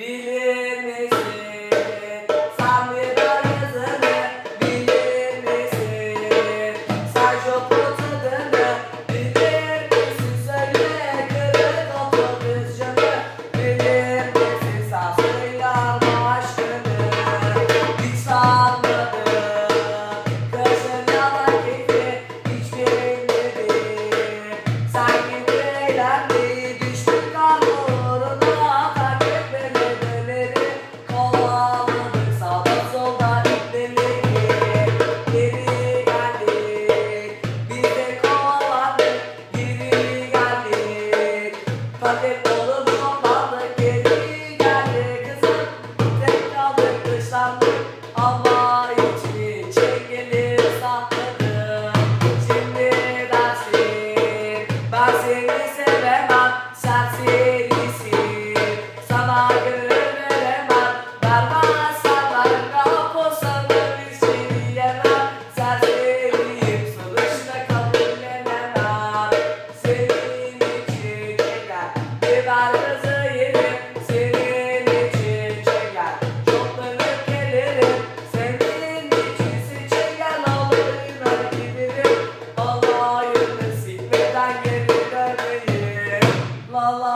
Believe. Geri geldi kızım, tek kaldık dışlandık. Allah